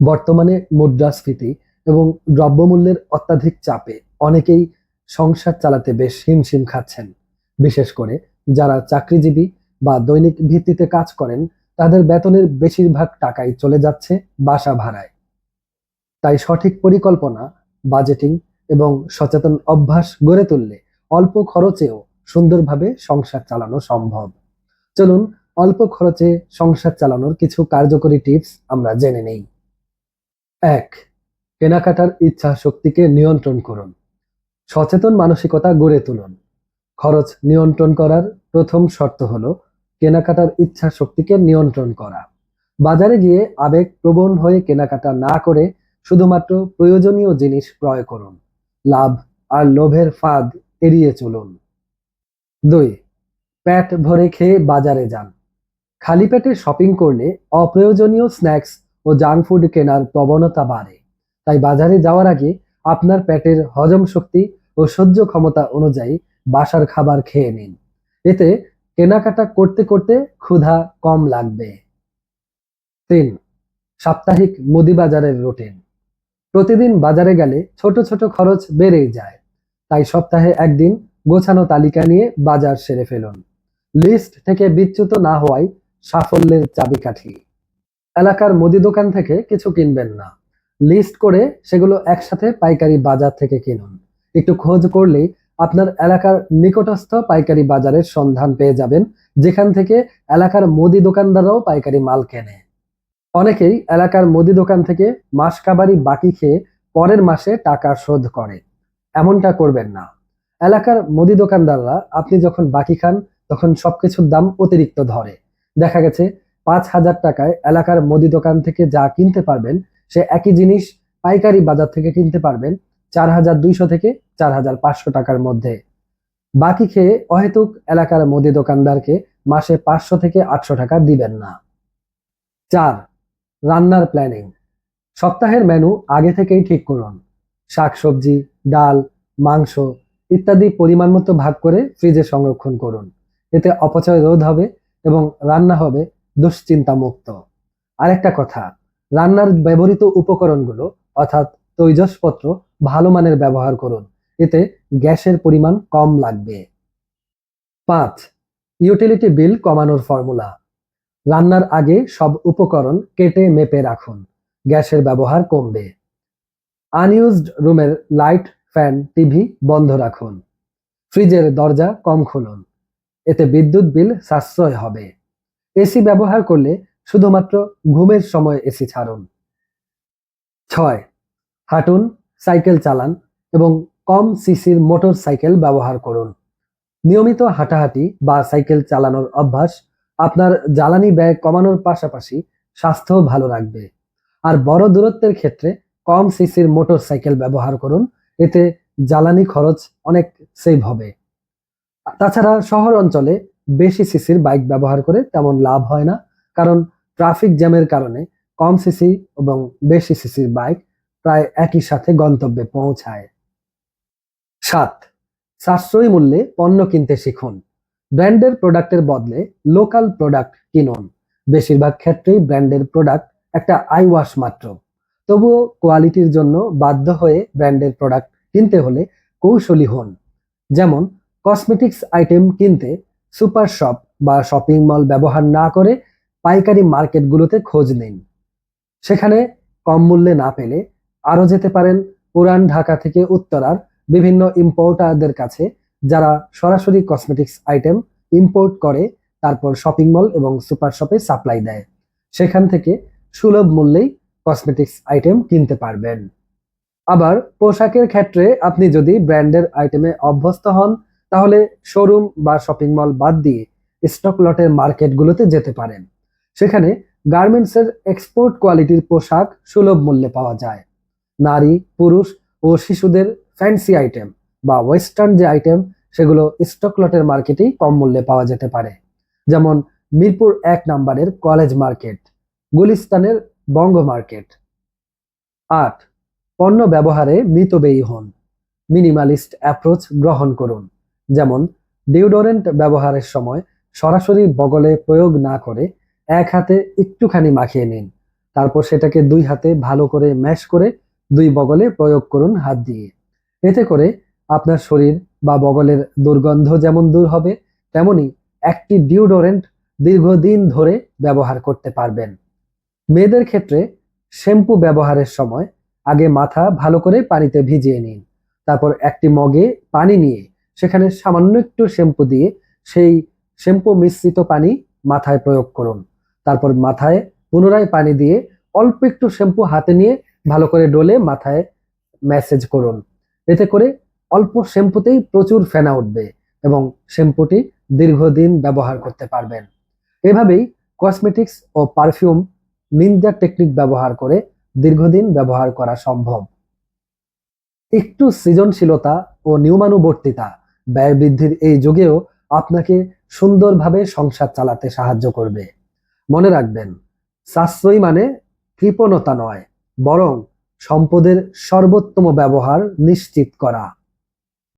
বর্তমানে মুদ্রাস্ফীতি এবং দ্রব্যমূল্যের অত্যাধিক চাপে অনেকেই সংসার চালাতে বেশ হিমশিম খাচ্ছেন। বিশেষ করে যারা চাকরিজীবী বা দৈনিক ভিত্তিতে কাজ করেন, তাদের বেতনের বেশিরভাগ টাকাই চলে যাচ্ছে বাসা ভাড়ায়। তাই সঠিক পরিকল্পনা, বাজেটিং এবং সচেতন অভ্যাস গড়ে তুললে অল্প খরচেও সুন্দরভাবে সংসার চালানো সম্ভব। চলুন, অল্প খরচে সংসার চালানোর কিছু কার্যকরী টিপস আমরা জেনে নেই। এক, কেনাকাটার ইচ্ছা শক্তিকে নিয়ন্ত্রণ করুন। সচেতন মানসিকতা গড়ে তুলুন। খরচ নিয়ন্ত্রণ করার প্রথম শর্ত হল কেনাকাটার ইচ্ছা শক্তিকে নিয়ন্ত্রণ করা। বাজারে গিয়ে আবেগ প্রবণ হয়ে কেনাকাটা না করে শুধুমাত্র প্রয়োজনীয় জিনিস ক্রয় করুন। লাভ আর লোভের ফাঁদ এড়িয়ে চলুন। দুই প্যাট ভরে খেয়ে বাজারে যান। খালি পেটে শপিং করলে অপ্রয়োজনীয় স্ন্যাক্স ও জাঙ্ক ফুড কেনার প্রবণতা বাড়ে। তাই বাজারে যাওয়ার আগে আপনার পেটের হজম শক্তি ও সহ্য ক্ষমতা অনুযায়ী বাসার খাবার খেয়ে নিন। এতে কেনাকাটা করতে করতে ক্ষুধা কম লাগবে। তিন, সাপ্তাহিক মুদি বাজারের রুটিন। প্রতিদিন বাজারে গেলে ছোট ছোট খরচ বেড়েই যায়। তাই সপ্তাহে একদিন গোছানো তালিকা নিয়ে বাজার সেরে ফেলুন। লিস্ট থেকে বিচ্যুত না হওয়াই সাফল্যের চাবিকাঠি। এলাকার মুদি দোকান থেকে কিছু কিনবেন না। লিস্ট করে সেগুলো একসাথে পাইকারি বাজার থেকে কিনুন। একটু খোঁজ করলেই আপনার এলাকার নিকটস্থ পাইকারি বাজারের সন্ধান পেয়ে যাবেন, যেখান থেকে এলাকার মুদি দোকানদাররাও পাইকারি মাল কেনে। অনেকেই এলাকার মুদি দোকান থেকে মাস কাবারি বাকি খেয়ে পরের মাসে টাকা শোধ করে। এমনটা করবেন না। এলাকার মুদি দোকানদাররা আপনি যখন বাকি খান, তখন সবকিছুর দাম অতিরিক্ত ধরে। দেখা গেছে পাঁচ হাজার টাকায় এলাকার মুদি দোকান থেকে যা কিনতে পারবেন, সে একই জিনিস পাইকারি বাজার থেকে কিনতে পারবেন চার হাজার দুইশো থেকে চার হাজার পাঁচশো টাকার মধ্যে। বাকি খেয়ে অহেতুক এলাকার মুদি দোকানদারকে মাসে পাঁচশো থেকে আটশো টাকা দিবেন না। চার, রান্নার প্ল্যানিং সপ্তাহের মেনু আগে থেকেই ঠিক করুন। শাকসবজি ডাল, মাংস ইত্যাদি পরিমাণ মতো ভাগ করে ফ্রিজে সংরক্ষণ করুন। এতে অপচয় রোধ হবে এবং রান্না হবে দুশ্চিন্তা মুক্ত আরেকটা কথা, রান্নার ব্যবহৃত উপকরণগুলো, অর্থাৎ তৈজসপত্র, ভালো মানের ব্যবহার করুন। এতে গ্যাসের পরিমাণ কম লাগবে। পাঁচ ইউটিলিটি বিল কমানোর ফর্মুলা রান্নার আগে সব উপকরণ কেটে মেপে রাখুন। গ্যাসের ব্যবহার কমবে। আনইউজড রুমের লাইট ফ্যান টিভি বন্ধ রাখুন। ফ্রিজের দরজা কম খুলুন। এতে বিদ্যুৎ বিল সাশ্রয় হবে। এসি ব্যবহার করলে শুধুমাত্র ঘুমের সময় এসি ছাড়ুন। ছয়, হাঁটুন, সাইকেল চালান এবং কম সিসির মোটর সাইকেল ব্যবহার করুন। নিয়মিত হাঁটাহাঁটি বা সাইকেল চালানোর অভ্যাস আপনার জ্বালানি ব্যয় কমানোর পাশাপাশি স্বাস্থ্যও ভালো রাখবে। আর বড় দূরত্বের ক্ষেত্রে কম সিসির মোটর সাইকেল ব্যবহার করুন, এতে জ্বালানি খরচ অনেক সেভ হবে। তাছাড়া শহর অঞ্চলে বেশি সিসির বাইক ব্যবহার করে তেমন লাভ হয় না। কারণ ট্রাফিক জ্যামের কারণে কম সিসি এবং বেশি সিসির বাইক প্রায় একই সাথে গন্তব্যে পৌঁছায়। সাত, সাশ্রয়ী মূল্যে পণ্য কিনতে শিখুন। ব্র্যান্ডের প্রোডাক্টের বদলে লোকাল প্রোডাক্ট কিনুন। বেশিরভাগ ক্ষেত্রেই ব্র্যান্ডের প্রোডাক্ট একটা আই ওয়াশ মাত্র। তবুও কোয়ালিটির জন্য বাধ্য হয়ে ব্র্যান্ডের প্রোডাক্ট কিনতে হলে কৌশলী হন। যেমন কসমেটিক্স আইটেম কিনতে সুপার শপ বা শপিং মল ব্যবহার না করে পাইকারি মার্কেটগুলোতে খোঁজ নিন। সেখানে কম মূল্যে না পেলে আরও যেতে পারেন পুরান ঢাকা থেকে উত্তরার বিভিন্ন ইম্পোর্টারদের কাছে, যারা সরাসরি কসমেটিক্স আইটেম ইম্পোর্ট করে, তারপর শপিং মল এবং সুপার শপে সাপ্লাই দেয়। সেখান থেকে সুলভ মূল্যেই কসমেটিক্স আইটেম কিনতে পারবেন। আবার পোশাকের ক্ষেত্রে আপনি যদি ব্র্যান্ডের আইটেমে অভ্যস্ত হন তাহলে শোরুম বা শপিং মল বাদ দিয়ে স্টক লটের মার্কেটগুলোতে যেতে পারেন। সেখানে গার্মেন্টসের এক্সপোর্ট কোয়ালিটির পোশাক সুলভ মূল্যে পাওয়া যায়। নারী, পুরুষ ও শিশুদের ফ্যান্সি আইটেম বা ওয়েস্টার্ন যে আইটেম সেগুলো স্টক লটের মার্কেটেই কম মূল্যে পাওয়া যেতে পারে। যেমন মিরপুর এক নম্বরের কলেজ মার্কেট গুলিস্তানের বঙ্গ মার্কেট আট, পণ্য ব্যবহারে মিতব্যয়ী হন। মিনিমালিস্ট অ্যাপ্রোচ গ্রহণ করুন। যেমন ডিওডোরেন্ট ব্যবহারের সময় সরাসরি বগলে প্রয়োগ না করে এক হাতে একটুখানি মাখিয়ে নিন। তারপর সেটাকে দুই হাতে ভালো করে ম্যাশ করে দুই বগলে প্রয়োগ করুন হাত দিয়ে। এতে করে আপনার শরীর বা বগলের দুর্গন্ধ যেমন দূর হবে, তেমনি একটি ডিওডোরেন্ট দীর্ঘদিন ধরে ব্যবহার করতে পারবেন। মেয়েদের ক্ষেত্রে শ্যাম্পু ব্যবহারের সময় আগে মাথা ভালো করে পানিতে ভিজিয়ে নিন। তারপর একটি মগে পানি নিয়ে সেখানে সামান্য একটু শ্যাম্পু দিয়ে সেই শ্যাম্পু মিশ্রিত পানি মাথায় প্রয়োগ করুন। তারপর মাথায় পুনরায় পানি দিয়ে অল্প একটু শ্যাম্পু হাতে নিয়ে ভালো করে ডলে মাথায় ম্যাসেজ করুন। এতে করে অল্প শ্যাম্পুতেই প্রচুর ফেনা উঠবে এবং শ্যাম্পুটি দীর্ঘদিন ব্যবহার করতে পারবেন। এভাবেই কসমেটিক্স ও পারফিউম নিন্দা টেকনিক ব্যবহার করে দীর্ঘদিন ব্যবহার করা সম্ভব। একটু সৃজনশীলতা ও নিয়মানুবর্তিতা ব্যয় বৃদ্ধির এই যুগেও আপনাকে সুন্দরভাবে সংসার চালাতে সাহায্য করবে। মনে রাখবেন, সাশ্রয়ী মানে কৃপণতা নয়, বরং সম্পদের সর্বোত্তম ব্যবহার নিশ্চিত করা।